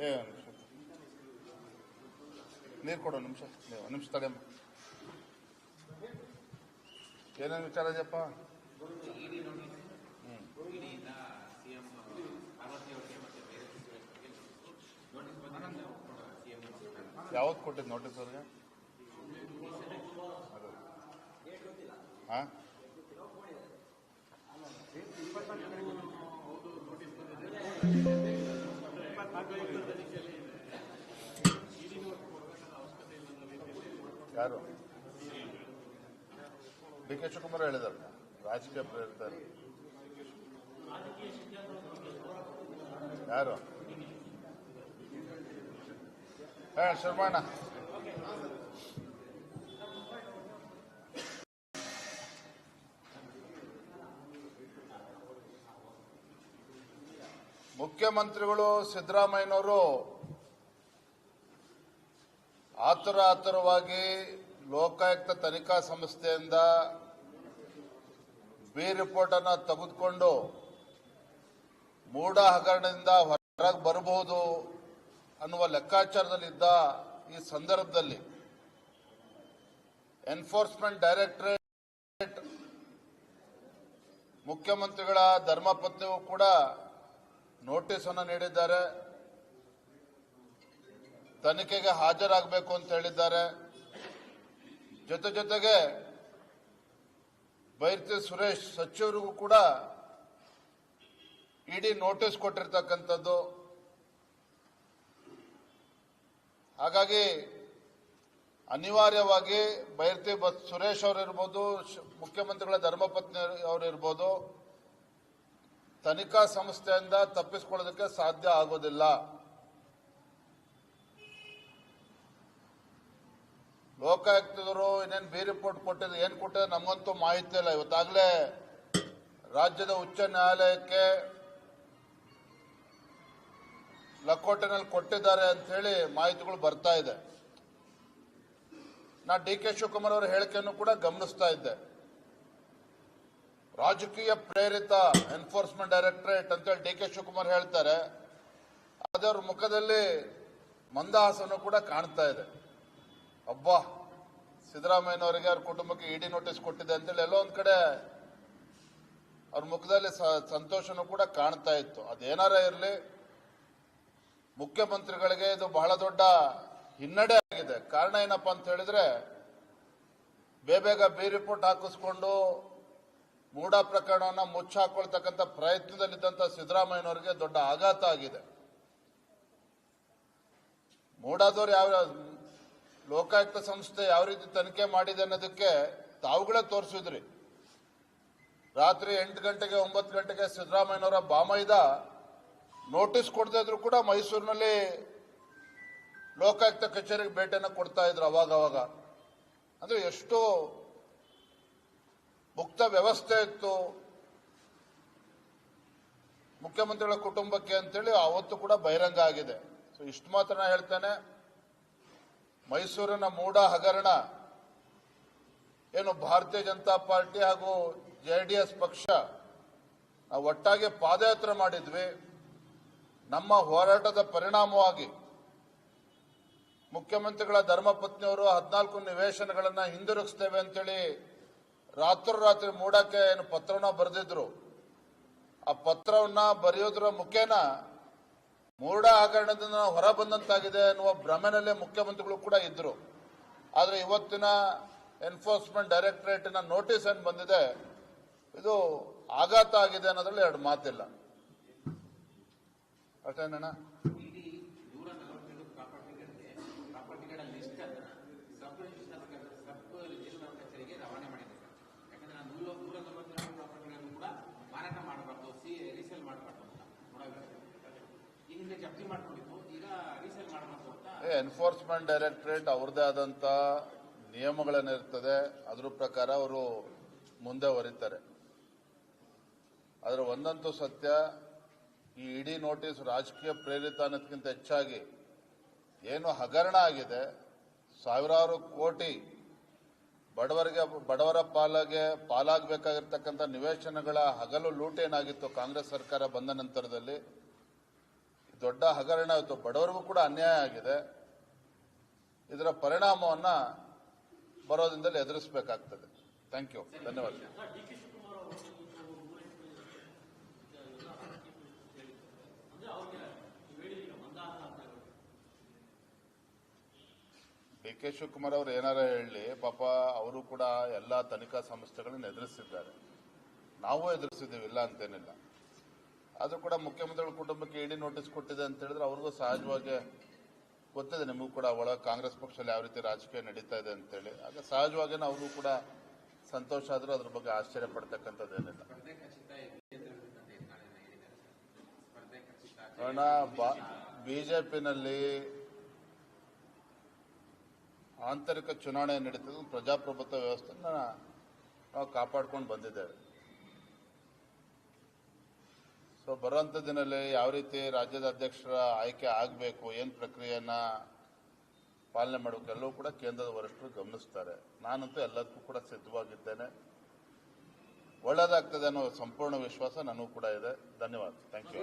ಏ ನಿಮಿಷ. ನೀರು ಕೊಡು ನಿಮಿಷ. ನಿಮಿಷ ತಡೆಯಮ್ಮ ಏನೇನು ವಿಚಾರ ಇದೆಯಪ್ಪ? ಯಾವತ್ತು ಕೊಟ್ಟಿದ್ದು ನೋಟಿಸ್ ಅವ್ರಿಗೆ? ಹಾಂ ಹಾ? ಯಾರು? ಡಿ ಕೆ ಶಿವಕುಮಾರ್ ಹೇಳಿದಾರೆ ರಾಜಕೀಯ ಪ್ರೇರಿತ ಯಾರು? ಹೇ ಶರ್ಮಣ್ಣ ಮುಖ್ಯಮಂತ್ರಿಗಳು ಸಿದ್ದರಾಮಯ್ಯನವರು ಆತುರ ಆತುರವಾಗಿ ಲೋಕಾಯುಕ್ತ ತನಿಖಾ ಸಂಸ್ಥೆಯಿಂದ ಬಿ ರಿಪೋರ್ಟ್ ಅನ್ನ ತೆಗೆದುಕೊಂಡು ಮೂಡ ಹಗರಣದಿಂದ ಹೊರಗೆ ಬರಬಹುದು ಅನ್ನುವ ಲೆಕ್ಕಾಚಾರದಲ್ಲಿದ್ದ ಈ ಸಂದರ್ಭದಲ್ಲಿ ಎನ್ಫೋರ್ಸ್ಮೆಂಟ್ ಡೈರೆಕ್ಟರೇಟ್ ಮುಖ್ಯಮಂತ್ರಿಗಳ ಧರ್ಮಪತ್ನಿಗೂ ಕೂಡ ನೋಟಿಸ್ ಅನ್ನು ನೀಡಿದ್ದಾರೆ. ತನಿಖೆಗೆ ಹಾಜರಾಗಬೇಕು ಅಂತ ಹೇಳಿದ್ದಾರೆ. ಜೊತೆ ಜೊತೆಗೆ ಬೈರ್ತಿ ಸುರೇಶ್ ಸಚಿವರಿಗೂ ಕೂಡ ಇಡಿ ನೋಟಿಸ್ ಕೊಟ್ಟಿರ್ತಕ್ಕಂಥದ್ದು. ಹಾಗಾಗಿ ಅನಿವಾರ್ಯವಾಗಿ ಬೈರ್ತಿ ಬಸ್ ಸುರೇಶ್ ಅವರಿರ್ಬೋದು ಮುಖ್ಯಮಂತ್ರಿಗಳ ಧರ್ಮಪತ್ನಿ ಅವರಿರ್ಬೋದು ತನಿಖಾ ಸಂಸ್ಥೆಯಿಂದ ತಪ್ಪಿಸಿಕೊಳ್ಳೋದಕ್ಕೆ ಸಾಧ್ಯ ಆಗೋದಿಲ್ಲ. ಲೋಕಾಯುಕ್ತದವರು ಇನ್ನೇನು ಬಿ ರಿಪೋರ್ಟ್ ಕೊಟ್ಟಿದ್ರು ಏನು ಕೊಟ್ಟಿದೆ ನಮಗಂತೂ ಮಾಹಿತಿ ಇಲ್ಲ. ಇವತ್ತಾಗಲೇ ರಾಜ್ಯದ ಉಚ್ಚ ನ್ಯಾಯಾಲಯಕ್ಕೆ ಲಕೋಟೆನಲ್ಲಿ ಕೊಟ್ಟಿದ್ದಾರೆ ಅಂತ ಹೇಳಿ ಮಾಹಿತಿಗಳು ಬರ್ತಾ ಇದೆ. ನಾ ಡಿ ಕೆ ಶಿವಕುಮಾರ್ ಅವರ ಹೇಳಿಕೆಯನ್ನು ಕೂಡ ಗಮನಿಸ್ತಾ ಇದ್ದೆ. ರಾಜಕೀಯ ಪ್ರೇರಿತ ಎನ್ಫೋರ್ಸ್ಮೆಂಟ್ ಡೈರೆಕ್ಟರೇಟ್ ಅಂತೇಳಿ ಡಿ ಕೆ ಶಿವಕುಮಾರ್ ಹೇಳ್ತಾರೆ. ಅದರ ಮುಖದಲ್ಲಿ ಮಂದಹಾಸನು ಕೂಡ ಕಾಣ್ತಾ ಇದೆ. ಅಬ್ಬಾ, ಸಿದ್ದರಾಮಯ್ಯನವರಿಗೆ ಅವ್ರ ಕುಟುಂಬಕ್ಕೆ ಇಡಿ ನೋಟಿಸ್ ಕೊಟ್ಟಿದೆ ಅಂತೇಳಿ ಎಲ್ಲೋ ಒಂದ್ ಕಡೆ ಅವ್ರ ಮುಖದಲ್ಲಿ ಸಂತೋಷನೂ ಕೂಡ ಕಾಣ್ತಾ ಇತ್ತು. ಅದೇನಾರ ಇರಲಿ, ಮುಖ್ಯಮಂತ್ರಿಗಳಿಗೆ ಇದು ಬಹಳ ದೊಡ್ಡ ಹಿನ್ನಡೆ ಆಗಿದೆ. ಕಾರಣ ಏನಪ್ಪಾ ಅಂತ ಹೇಳಿದ್ರೆ ಬೇಬೇಗ ಬಿ ರಿಪೋರ್ಟ್ ಹಾಕಿಸ್ಕೊಂಡು ಮೂಢ ಪ್ರಕರಣವನ್ನು ಮುಚ್ಚಾಕೊಳ್ತಕ್ಕಂಥ ಪ್ರಯತ್ನದಲ್ಲಿದ್ದಂಥ ಸಿದ್ದರಾಮಯ್ಯನವರಿಗೆ ದೊಡ್ಡ ಆಘಾತ ಆಗಿದೆ. ಮೂಡಾದವ್ರು ಯಾವ ಲೋಕಾಯುಕ್ತ ಸಂಸ್ಥೆ ಯಾವ ರೀತಿ ತನಿಖೆ ಮಾಡಿದೆ ಅನ್ನೋದಕ್ಕೆ ತಾವುಗಳೇ ತೋರಿಸಿದ್ರಿ. ರಾತ್ರಿ ಎಂಟು ಗಂಟೆಗೆ ಒಂಬತ್ತು ಗಂಟೆಗೆ ಸಿದ್ದರಾಮಯ್ಯನವರ ಬಾಮೈದ ನೋಟಿಸ್ ಕೊಡದೇ ಇದ್ರು ಕೂಡ ಮೈಸೂರಿನಲ್ಲಿ ಲೋಕಾಯುಕ್ತ ಕಚೇರಿಗೆ ಭೇಟಿಯನ್ನು ಕೊಡ್ತಾ ಇದ್ರು ಅವಾಗ ಅವಾಗ ಅಂದ್ರೆ ಎಷ್ಟು ಮುಕ್ತ ವ್ಯವಸ್ಥೆ ಇತ್ತು. ಮುಖ್ಯಮಂತ್ರಿಗಳ ಕುಟುಂಬಕ್ಕೆ ಅಂತೇಳಿ ಅವತ್ತು ಕೂಡ ಬಹಿರಂಗ ಆಗಿದೆ. ಸೊ ಇಷ್ಟು ಮಾತ್ರ ನಾ ಹೇಳ್ತೇನೆ. ಮೈಸೂರಿನ ಮೂಡ ಹಗರಣ ಏನು ಭಾರತೀಯ ಜನತಾ ಪಾರ್ಟಿ ಹಾಗೂ ಜೆ ಡಿ ಎಸ್ ಪಕ್ಷ ನಾವು ಒಟ್ಟಾಗಿ ಪಾದಯಾತ್ರೆ ಮಾಡಿದ್ವಿ. ನಮ್ಮ ಹೋರಾಟದ ಪರಿಣಾಮವಾಗಿ ಮುಖ್ಯಮಂತ್ರಿಗಳ ಧರ್ಮಪತ್ನಿಯವರು ಹದಿನಾಲ್ಕು ನಿವೇಶನಗಳನ್ನು ಹಿಂದಿರುಗಿಸ್ತೇವೆ ಅಂತೇಳಿ ರಾತ್ರೋರಾತ್ರಿ ಮೂಡಕ್ಕೆ ಏನು ಪತ್ರವನ್ನ ಬರೆದಿದ್ರು. ಆ ಪತ್ರವನ್ನ ಬರೆಯೋದ್ರ ಮುಖೇನ ಮೂಢ ಹಗರಣದಿಂದ ಹೊರ ಬಂದಂತಾಗಿದೆ ಎನ್ನುವ ಭ್ರಮೆನಲ್ಲೇ ಮುಖ್ಯಮಂತ್ರಿಗಳು ಕೂಡ ಇದ್ರು. ಆದ್ರೆ ಇವತ್ತಿನ ಎನ್ಫೋರ್ಸ್ಮೆಂಟ್ ಡೈರೆಕ್ಟರೇಟಿನ ನೋಟಿಸ್ ಏನ್ ಬಂದಿದೆ, ಇದು ಆಘಾತ ಆಗಿದೆ ಅನ್ನೋದ್ರಲ್ಲಿ ಎರಡು ಮಾತಿಲ್ಲ. ಅಷ್ಟೇನಣ್ಣ ಎನ್ಫೋರ್ಸ್ಮೆಂಟ್ ಡೈರೆಕ್ಟರೇಟ್ ಅವ್ರದೇ ಆದಂತ ನಿಯಮಗಳೇನಿರ್ತದೆ ಅದ್ರ ಪ್ರಕಾರ ಅವರು ಮುಂದೆ ಹೊರಿತಾರೆ. ಆದ್ರೆ ಒಂದಂತೂ ಸತ್ಯ, ಈ ಇಡೀ ನೋಟಿಸ್ ರಾಜಕೀಯ ಪ್ರೇರಿತ ಅನ್ನೋದಕ್ಕಿಂತ ಹೆಚ್ಚಾಗಿ ಏನು ಹಗರಣ ಆಗಿದೆ. ಸಾವಿರಾರು ಕೋಟಿ ಬಡವರಿಗೆ, ಬಡವರ ಪಾಲಾಗೆ ಪಾಲಾಗಬೇಕಾಗಿರ್ತಕ್ಕಂಥ ನಿವೇಶನಗಳ ಹಗಲು ಲೂಟೇನಾಗಿತ್ತು ಕಾಂಗ್ರೆಸ್ ಸರ್ಕಾರ ಬಂದ ನಂತರದಲ್ಲಿ. ದೊಡ್ಡ ಹಗರಣ ಆಯಿತು ಬಡವರಿಗೂ ಕೂಡ ಅನ್ಯಾಯ ಆಗಿದೆ. ಇದರ ಪರಿಣಾಮವನ್ನ ಬರೋದ್ರಿಂದಲೇ ಎದುರಿಸಬೇಕಾಗ್ತದೆ. ಥ್ಯಾಂಕ್ ಯು ಧನ್ಯವಾದ. ಡಿ ಕೆ ಶಿವಕುಮಾರ್ ಅವರು ಏನಾರ ಹೇಳಿ, ಪಾಪ ಅವರು ಕೂಡ ಎಲ್ಲ ತನಿಖಾ ಸಂಸ್ಥೆಗಳನ್ನ ಎದುರಿಸಿದ್ದಾರೆ ನಾವು ಎದುರಿಸಿದ್ದೀವಿ, ಇಲ್ಲ ಅಂತೇನಿಲ್ಲ. ಆದ್ರೂ ಕೂಡ ಮುಖ್ಯಮಂತ್ರಿಗಳ ಕುಟುಂಬಕ್ಕೆ ಇಡಿ ನೋಟಿಸ್ ಕೊಟ್ಟಿದೆ ಅಂತ ಹೇಳಿದ್ರೆ ಅವ್ರಿಗೂ ಸಹಜವಾಗಿ ಗೊತ್ತಿದೆ ನಿಮಗೂ ಕೂಡ ಒಳ ಕಾಂಗ್ರೆಸ್ ಪಕ್ಷದಲ್ಲಿ ಯಾವ ರೀತಿ ರಾಜಕೀಯ ನಡೀತಾ ಇದೆ ಅಂತೇಳಿ ಆಗ ಸಹಜವಾಗಿನ ಅವರು ಕೂಡ ಸಂತೋಷ ಆದರೂ ಅದ್ರ ಬಗ್ಗೆ ಆಶ್ಚರ್ಯ ಪಡ್ತಕ್ಕಂಥದ್ದೇನಿಲ್ಲ ಕಾರಣ ಬಿಜೆಪಿನಲ್ಲಿ ಆಂತರಿಕ ಚುನಾವಣೆ ನಡೀತದೆ ಪ್ರಜಾಪ್ರಭುತ್ವ ವ್ಯವಸ್ಥೆನ ನಾವು ಕಾಪಾಡ್ಕೊಂಡು ಬಂದಿದ್ದೇವೆ. ಸೊ ಬರುವಂತ ದಿನದಲ್ಲಿ ಯಾವ ರೀತಿ ರಾಜ್ಯದ ಅಧ್ಯಕ್ಷರ ಆಯ್ಕೆ ಆಗಬೇಕು, ಏನು ಪ್ರಕ್ರಿಯೆಯನ್ನ ಪಾಲನೆ ಮಾಡಬೇಕು, ಎಲ್ಲವೂ ಕೂಡ ಕೇಂದ್ರದ ವರಿಷ್ಠರು ಗಮನಿಸ್ತಾರೆ. ನಾನಂತೂ ಎಲ್ಲದಕ್ಕೂ ಕೂಡ ಸಿದ್ಧವಾಗಿದ್ದೇನೆ. ಒಳ್ಳೆಯದಾಗ್ತದೆ ಅನ್ನೋ ಸಂಪೂರ್ಣ ವಿಶ್ವಾಸ ನನಗೂ ಕೂಡ ಇದೆ. ಧನ್ಯವಾದ. Thank you